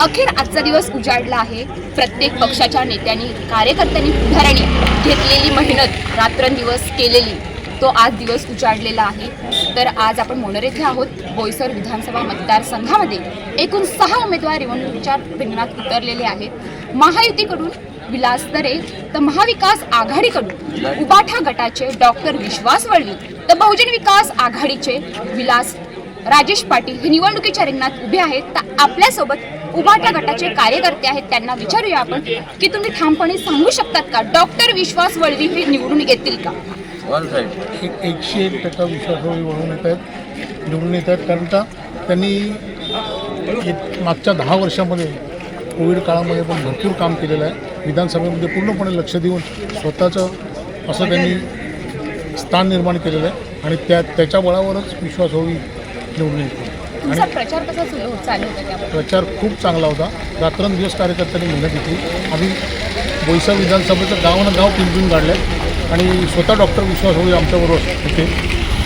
अखेर आजचा दिवस उजाडला आहे. प्रत्येक पक्षाच्या नेत्यांनी कार्यकर्त्यांनी पुढाऱ्यांनी घेतलेली मेहनत रात्रंदिवस केलेली तो आज दिवस उजाडलेला आहे. तर आज आपण मोनर येथे आहोत. बोईसर विधानसभा मतदारसंघामध्ये एकूण सहा उमेदवार निवडणुकीच्या रिंगणात उतरलेले आहेत. महायुतीकडून विलास दरे तर महाविकास आघाडीकडून उबाठा गटाचे डॉक्टर विश्वास वळवी तर बहुजन विकास आघाडीचे विलास राजेश पाटील हे निवडणुकीच्या रिंगणात उभे आहेत. तर आपल्यासोबत उभाटा गटाचे कार्यकर्ते आहेत त्यांना विचारूया आपण की तुम्ही ठामपणे सांगू शकतात का? डॉक्टर विश्वास वळवी हे निवडून येतील का? एक एकशे एक टक्का विश्वासावर वळून येत आहेत निवडून येत आहेत. कारण का? त्यांनी मागच्या दहा वर्षामध्ये कोविड काळामध्ये पण भरपूर काम केलेलं आहे. विधानसभेमध्ये पूर्णपणे लक्ष देऊन स्वतःचं असं त्यांनी स्थान निर्माण केलेलं आहे. आणि त्या त्याच्या बळावरच विश्वास होईल निवडून येतो तुमचा प्रचार कसा सुरू चालू होता प्रचार खूप चांगला होता. रात्रंदिवस कार्यकर्त्यांनी मेहनत घेतली. आम्ही बोईसर विधानसभेचं गावानं गाव पिंपळून काढलं आणि स्वतः डॉक्टर विश्वास होळी आमच्याबरोबर होते.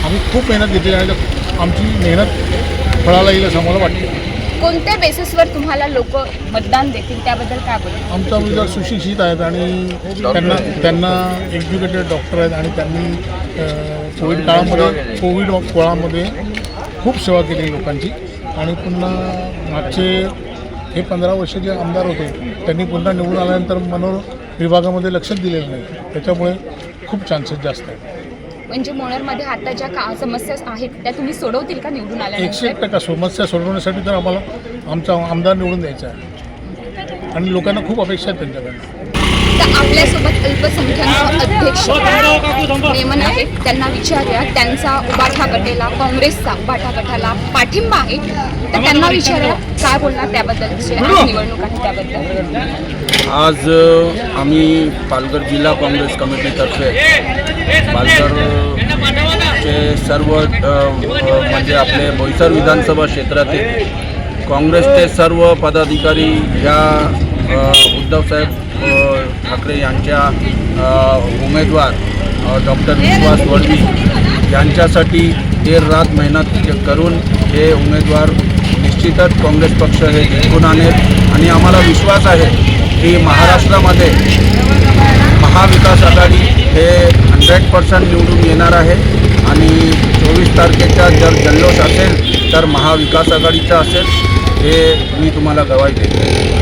आम्ही खूप मेहनत घेतली आणि आमची मेहनत फळाला येईल असं आम्हाला वाटतं. कोणत्या बेसिसवर तुम्हाला लोक मतदान देतील? त्याबद्दल काय बोलू आमचा उमेदवार सुशिक्षित आहेत आणि त्यांना त्यांना एज्युकेटेड डॉक्टर आहेत आणि त्यांनी कोविड काळामध्ये कोविड काळामध्ये खूप सेवा केली लोकांची. आणि पुन्हा मागचे हे पंधरा वर्ष जे आमदार होते त्यांनी पुन्हा निवडून आल्यानंतर मनोर विभागामध्ये लक्षच दिलेलं नाही. त्याच्यामुळे खूप चान्सेस जास्त आहेत. म्हणजे मोनरमध्ये आता ज्या का समस्या आहेत त्या तुम्ही सोडवतील का निवडून एकशे एक टक्का समस्या सोडवण्यासाठी तर आम्हाला आमचा आमदार निवडून द्यायचा आहे. आणि लोकांना खूप अपेक्षा आहेत त्यांच्याकडनं. तर आपल्यासोबत अल्पसंख्याक अध्यक्ष नेमन आहेत त्यांना विचारूया. त्यांचा उबाठा गटेला काँग्रेसचा उबाठा गटाला पाठिंबा आहे. तर त्यांना विचारूया काय बोलणार त्याबद्दल निवडणूक आहे त्याबद्दल? आज आम्ही पालघर जिल्हा काँग्रेस कमिटीतर्फे पालघरचे सर्व म्हणजे आपले बोईसर विधानसभा क्षेत्रातील काँग्रेसचे सर्व पदाधिकारी या उद्धवसाहेब ठाकरे यांच्या उमेदवार डॉक्टर विश्वास वळवी यांच्यासाठी देर रात मेहनत करून हे उमेदवार निश्चितच काँग्रेस पक्ष हे जिंकून आणेल. आणि आम्हाला विश्वास आहे की महाराष्ट्रामध्ये महाविकास आघाडी हे हंड्रेड पर्सेंट निवडून येणार आहे. आणि चोवीस तारखेचा जर जल्लोष असेल तर महाविकास आघाडीचा असेल हे मी तुम्हाला गवाही देतो.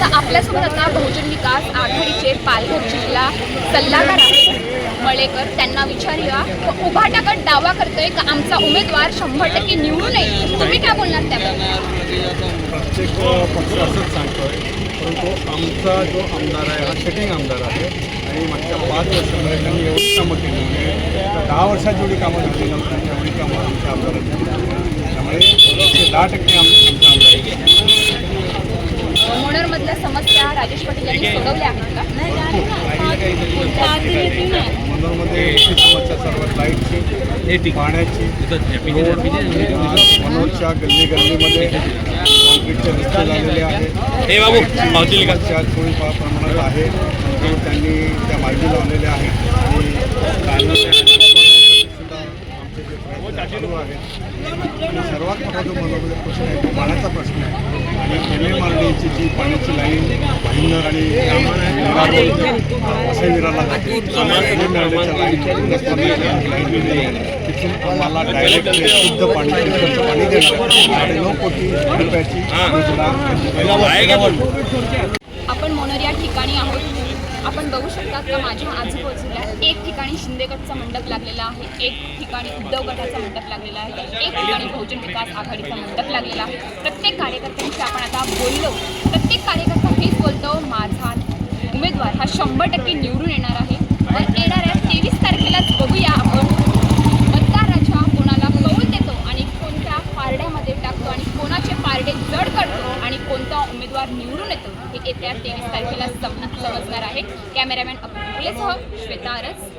तर आपल्यासोबत आता बहुजन विकास आघाडीचे पालघर जिल्हा सल्लागार आहेत मळेकर. त्यांना विचारूया व दावा करतोय का आमचा उमेदवार शंभर टक्के निवडून येईल तुम्ही काय बोलणार त्याबद्दल? प्रत्येक पक्ष असंच सांगतोय. परंतु आमचा जो आमदार आहे हा सेटिंग आमदार आहे. आणि मागच्या पाच वर्षामध्ये त्यांनी एवढी कामं केली. म्हणजे दहा वर्षात जेवढी कामं झाली नव्हती तेवढी कामं आमच्या आमदारांनी त्यामुळे दहा टक्के आम मोनरमधल्या समस्या राजेश पाटील यांनी सोडवल्या आहेत का? मनोरमध्ये समस्या सर्व लाईटची पाण्याची मनोरच्या गल्ली गल्लीमध्ये कॉन्क्रीटचे रस्ते झालेले आहेत. हे. समस्या थोडीफार प्रमाणात आहे. त्यांनी त्या मार्गी लावलेल्या आहेत आणि कारणं सुद्धा आमचे जे प्रयत्न चालू आहेत आणि सर्वात मोठा जो मनोरंजक प्रश्न आहे तो पाण्याचा प्रश्न आहे आणि मार्डीची जी पाण्याची लाईन भाईंदर आणि विराला तिथून आम्हाला डायरेक्ट शुद्ध पाणी फिल्टरचं पाणी देणार साडेनऊ कोटी रुपयाची योजना आपण मोनर या ठिकाणी आहोत. आपण बघू शकता का माझ्या आजूबाजूला एक ठिकाणी शिंदेगडचा मंडप लागलेला आहे एक ठिकाणी उद्धव गटाचा मंडप लागलेला आहे एक ठिकाणी बहुजन विकास आघाडीचा मंडप लागलेला आहे. प्रत्येक कार्यकर्त्यांशी आपण आता बोललो. प्रत्येक कार्यकर्ता हेच बोलतो माझा उमेदवार हा शंभर टक्के निवडून येणार आहे व येणाऱ्या तेवीस तारखेलाच बघूया आपण मतदाराच्या कोणाला कौल देतो आणि कोणत्या पारड्यामध्ये टाकतो आणि कोणाचे पारडे जड करतो आणि कोणता उमेदवार निवडून येतो. हे येत्या तेवीस तारखेला सम समजणार आहे. कॅमेरामॅन अपुलेसह श्वेता आरस.